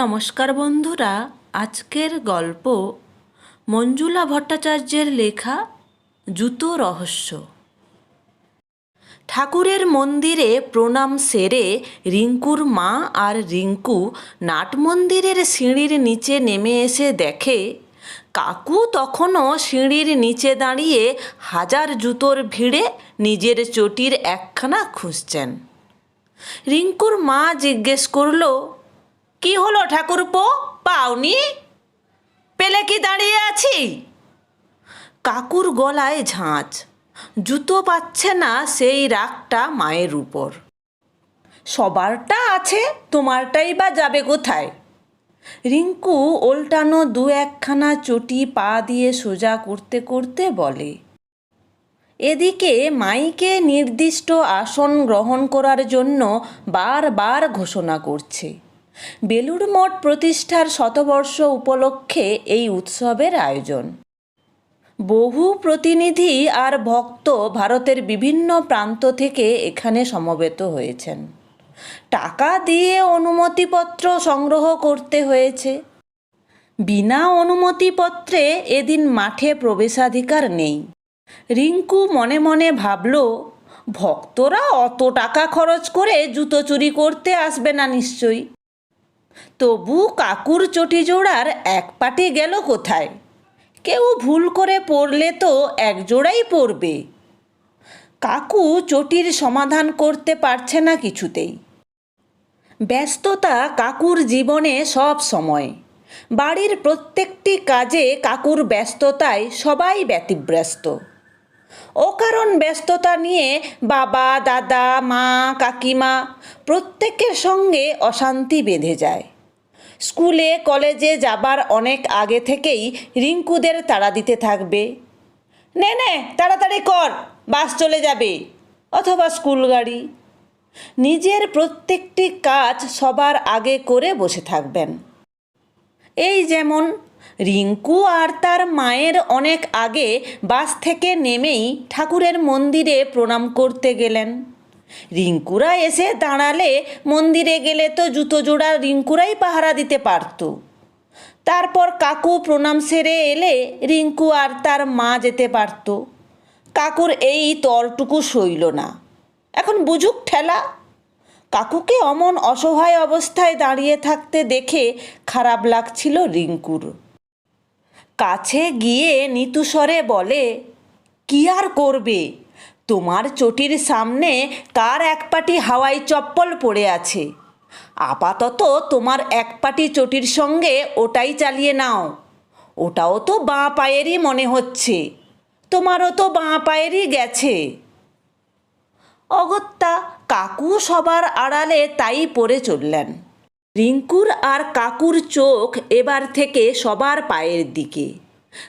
নমস্কার বন্ধুরা, আজকের গল্প মঞ্জুলা ভট্টাচার্যের লেখা জুতো রহস্য। ঠাকুরের মন্দিরে প্রণাম সেরে রিঙ্কুর মা আর রিঙ্কু নাট মন্দিরের সিঁড়ির নিচে নেমে এসে দেখে, কাকু তখনও সিঁড়ির নিচে দাঁড়িয়ে হাজার জুতোর ভিড়ে নিজের চটির একখানা খুঁজছেন। রিঙ্কুর মা জিজ্ঞেস করল কি হলো ঠাকুরপো? পাওনি? পেলে কি দাঁড়িয়ে আছি? কাকুর গলায় ঝাঁচ জুতো পাচ্ছে না সেই রাগটা মায়ের উপর। সবারটা আছে, তোমারটাই বা যাবে কোথায়? রিঙ্কু ওল্টানো দু একখানা চটি পা দিয়ে সোজা করতে করতে বলে, এদিকে মাইকে নির্দিষ্ট আসন গ্রহণ করার জন্য বারবার ঘোষণা করছে। বেলুড় মঠ প্রতিষ্ঠার শতবর্ষ উপলক্ষে এই উৎসবের আয়োজন। বহু প্রতিনিধি আর ভক্ত ভারতের বিভিন্ন প্রান্ত থেকে এখানে সমবেত হয়েছেন। টাকা দিয়ে অনুমতিপত্র সংগ্রহ করতে হয়েছে। বিনা অনুমতিপত্রে এদিন মাঠে প্রবেশাধিকার নেই। রিঙ্কু মনে মনে ভাবল, ভক্তরা অত টাকা খরচ করে জুতো চুরি করতে আসবে না নিশ্চয়ই? তবু কাকুর চটি জোড়ার এক পাটি গেল কোথায়? কেউ ভুল করে পড়লে তো এক জোড়াই পড়বে। কাকু চটির সমাধান করতে পারছে না কিছুতেই। ব্যস্ততা কাকুর জীবনে সব সময়। বাড়ির প্রত্যেকটি কাজে কাকুর ব্যস্ততায় সবাই ব্যতিব্যস্ত। অকারণ ব্যস্ততা নিয়ে বাবা, দাদা, মা, কাকিমা প্রত্যেকের সঙ্গে অশান্তি বেঁধে যায়। স্কুলে, কলেজে যাবার অনেক আগে থেকেই রিঙ্কুদের তাড়া দিতে থাকবে। নে নে, তাড়াতাড়ি কর, বাস চলে যাবে, অথবা স্কুল গাড়ি। নিজের প্রত্যেকটি কাজ সবার আগে করে বসে থাকবেন। এই যেমন রিঙ্কু আর তার মায়ের অনেক আগে বাস থেকে নেমেই ঠাকুরের মন্দিরে প্রণাম করতে গেলেন। রিঙ্কুরা এসে দাঁড়ালে মন্দিরে গেলে তো জুতো জোড়া রিঙ্কুরাই পাহারা দিতে পারত। তারপর কাকু প্রণাম সেরে এলে রিঙ্কু আর তার মা যেতে পারত। কাকুর এই তরটুকু সইল না। এখন বুঝুক ঠেলা। কাকুকে অমন অসহায় অবস্থায় দাঁড়িয়ে থাকতে দেখে খারাপ লাগছিল রিঙ্কুর। কাছে গিয়ে নিতুস্বরে বলে, কি আর করবে? তোমার চটির সামনে কার এক পাটি হাওয়াই চপ্পল পড়ে আছে। আপাতত তোমার এক পাটি চটির সঙ্গে ওটাই চালিয়ে নাও। ওটাও তো বাঁ পায়েরই মনে হচ্ছে। তোমারও তো বাঁ পায়েরই গেছে। অগত্যা কাকু সবার আড়ালে তাই পড়ে চললেন। রিঙ্কুর আর কাকুর চোখ এবার থেকে সবার পায়ের দিকে।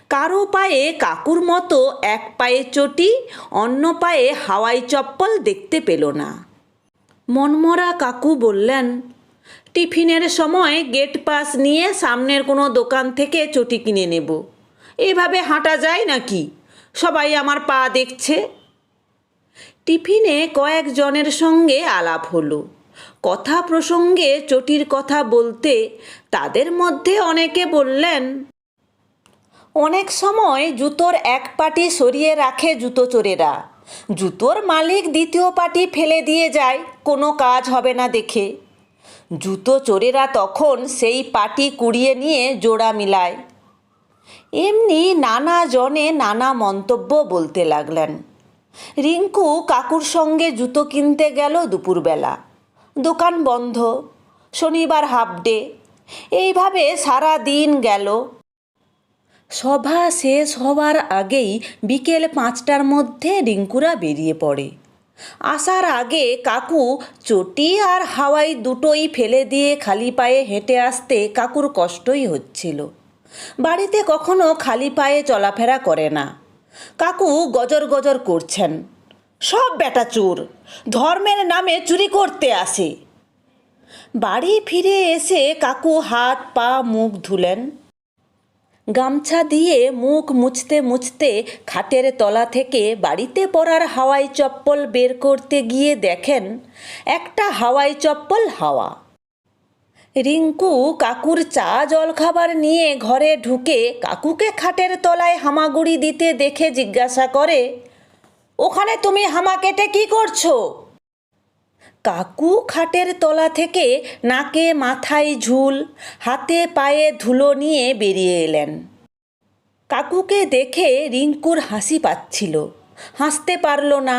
কারও পায়ে কাকুর মতো এক পায়ে চটি, অন্য পায়ে হাওয়াই চপ্পল দেখতে পেল না। মনমরা কাকু বললেন, টিফিনের সময় গেট পাস নিয়ে সামনের কোনো দোকান থেকে চটি কিনে নেব। এভাবে হাঁটা যায় নাকি? সবাই আমার পা দেখছে। টিফিনে কয়েকজনের সঙ্গে আলাপ হলো। কথা প্রসঙ্গে চটির কথা বলতে তাদের মধ্যে অনেকে বললেন, অনেক সময় জুতোর এক পাটি সরিয়ে রাখে জুতো চোরেরা। জুতোর মালিক দ্বিতীয় পাটি ফেলে দিয়ে যায়, কোনো কাজ হবে না দেখে। জুতো চোরেরা তখন সেই পাটি কুড়িয়ে নিয়ে জোড়া মিলায়। এমনি নানা জনে নানা মন্তব্য বলতে লাগলেন। রিঙ্কু কাকুর সঙ্গে জুতো কিনতে গেল দুপুরবেলা। দোকান বন্ধ, শনিবার হাফ ডে এইভাবে সারা দিন গেল। সভা শেষ হওয়ার আগেই বিকেল পাঁচটার মধ্যে রিঙ্কুরা বেরিয়ে পড়ে। আসার আগে কাকু চটি আর হাওয়াই দুটোই ফেলে দিয়ে খালি পায়ে হেঁটে আসতে কাকুর কষ্টই হচ্ছিল। বাড়িতে কখনো খালি পায়ে চলাফেরা করে না। কাকু গজর গজর করছেন। সব বেটা চোর। ধর্মের নামে চুরি করতে আসে। বাড়ি ফিরে এসে কাকু হাত পা মুখ ধুলেন। গামছা দিয়ে মুখ মুছতে মুছতে খাটের তলা থেকে বাড়িতে পরার হাওয়াই চপ্পল বের করতে গিয়ে দেখেন, একটা হাওয়াই চপ্পল হাওয়া। রিঙ্কু কাকুর চা জলখাবার নিয়ে ঘরে ঢুকে কাকুকে খাটের তলায় হামাগুড়ি দিতে দেখে জিজ্ঞাসা করে ওখানে তুমি হামা কেটে কি করছ? কাকু খাটের তলা থেকে নাকে মাথায় ঝুল, হাতে পায়ে ধুলো নিয়ে বেরিয়ে এলেন। কাকুকে দেখে রিঙ্কুর হাসি পাচ্ছিল। হাসতে পারল না,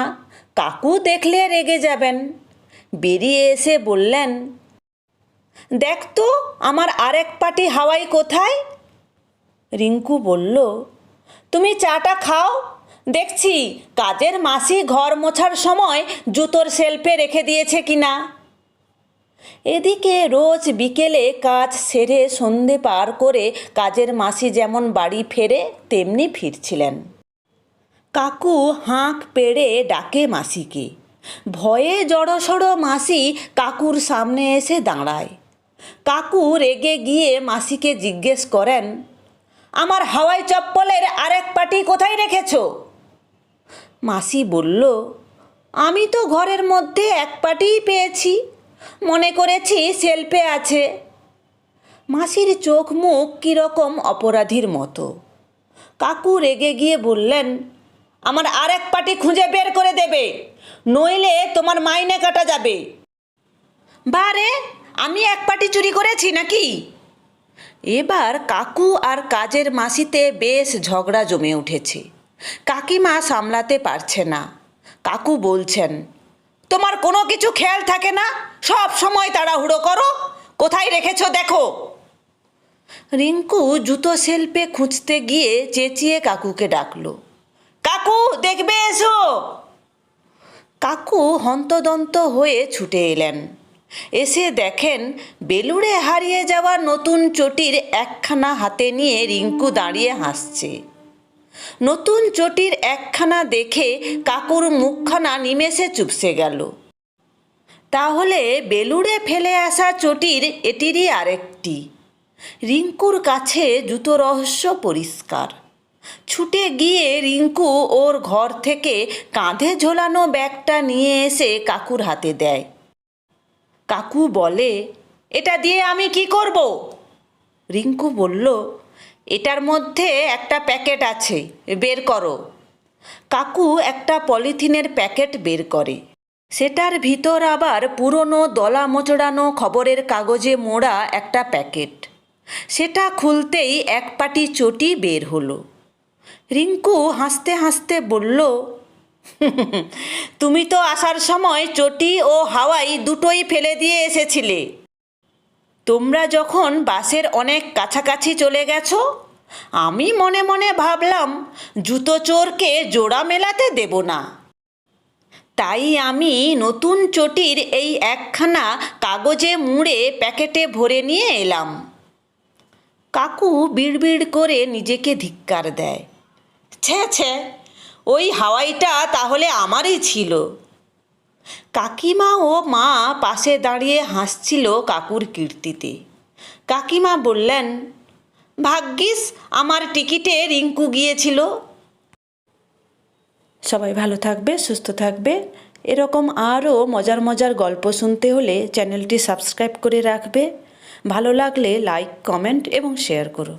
কাকু দেখলে রেগে যাবেন। বেরিয়ে এসে বললেন, দেখ তো, আমার আরেক পাটি হাওয়াই কোথায়? রিঙ্কু বলল, তুমি চাটা খাও দেখছি কাজের মাসি ঘর মোছার সময় জুতোর শেলফে রেখে দিয়েছে কিনা। এদিকে রোজ বিকেলে কাজ সেরে সন্ধে পার করে কাজের মাসি যেমন বাড়ি ফেরে, তেমনি ফিরছিলেন। কাকু হাঁক পেড়ে ডাকে মাসিকে। ভয়ে জড়সড় মাসি কাকুর সামনে এসে দাঁড়ায়। কাকু রেগে গিয়ে মাসিকে জিজ্ঞেস করেন, আমার হাওয়াই চপ্পলের আরেক পাটি কোথায় রেখেছো? মাসি বলল, আমি তো ঘরের মধ্যে এক পাটিই পেয়েছি। মনে করেছি সেলফে আছে। মাসির চোখ মুখ কীরকম অপরাধীর মতো। কাকু রেগে গিয়ে বললেন, আমার আর এক পাটি খুঁজে বের করে দেবে, নইলে তোমার মাইনে কাটা যাবে। বারে আমি এক পাটি চুরি করেছি নাকি? এবার কাকু আর কাজের মাসিতে বেশ ঝগড়া জমে উঠেছে। কাকিমা সামলাতে পারছে না। কাকু বলছেন, তোমার কোনো কিছু খেয়াল থাকে না? সব সময় তাড়াহুড়ো করো। কোথায় রেখেছো দেখো। রিঙ্কু জুতো সেলফে খুঁজতে গিয়ে চেঁচিয়ে কাকুকে ডাকলো, কাকু, দেখবে এসো। কাকু হন্তদন্ত হয়ে ছুটে এলেন। এসে দেখেন বেলুড়ে হারিয়ে যাওয়া নতুন চটির একখানা হাতে নিয়ে রিঙ্কু দাঁড়িয়ে হাসছে। নতুন চটির একখানা দেখে কাকুর মুখখানা নিমেষে চুপসে গেল। তাহলে বেলুড়ে ফেলে আসা চটির এটিরই আরেকটি। রিঙ্কুর কাছে জুতো রহস্য পরিষ্কার। ছুটে গিয়ে রিঙ্কু ওর ঘর থেকে কাঁধে ঝোলানো ব্যাগটা নিয়ে এসে কাকুর হাতে দেয়। কাকু বলে, এটা দিয়ে আমি কি করব? রিঙ্কু বলল এটার মধ্যে একটা প্যাকেট আছে, বের করো। কাকু একটা পলিথিনের প্যাকেট বের করে। সেটার ভিতর আবার পুরনো দলা মোচড়ানো খবরের কাগজে মোড়া একটা প্যাকেট। সেটা খুলতেই এক পাটি চটি বের হলো। রিঙ্কু হাসতে হাসতে বলল তুমি তো আসার সময় চটি ও হাওয়াই দুটোই ফেলে দিয়ে এসেছিলে। তোমরা যখন বাসের অনেক কাছাকাছি চলে গেছো, আমি মনে মনে ভাবলাম, জুতো চোরকে জোড়া মেলাতে দেব না। তাই আমি নতুন চটির এই একখানা কাগজে মুড়ে প্যাকেটে ভরে নিয়ে এলাম। কাকু বিড়বিড় করে নিজেকে ধিক্কার দেয়। ছে ছে, ওই হাওয়াইটা তাহলে আমারই ছিল। কাকিমা ও মা পাশে দাঁড়িয়ে হাসছিল কাকুর কীর্তিতে। কাকিমা বললেন, ভাগ্যিস, আমার টিকিটে রিঙ্কু গিয়েছিল। সবাই ভালো থাকবে, সুস্থ থাকবে। এরকম আরও মজার মজার গল্প শুনতে হলে চ্যানেলটি সাবস্ক্রাইব করে রাখবে। ভালো লাগলে লাইক, কমেন্ট এবং শেয়ার করো।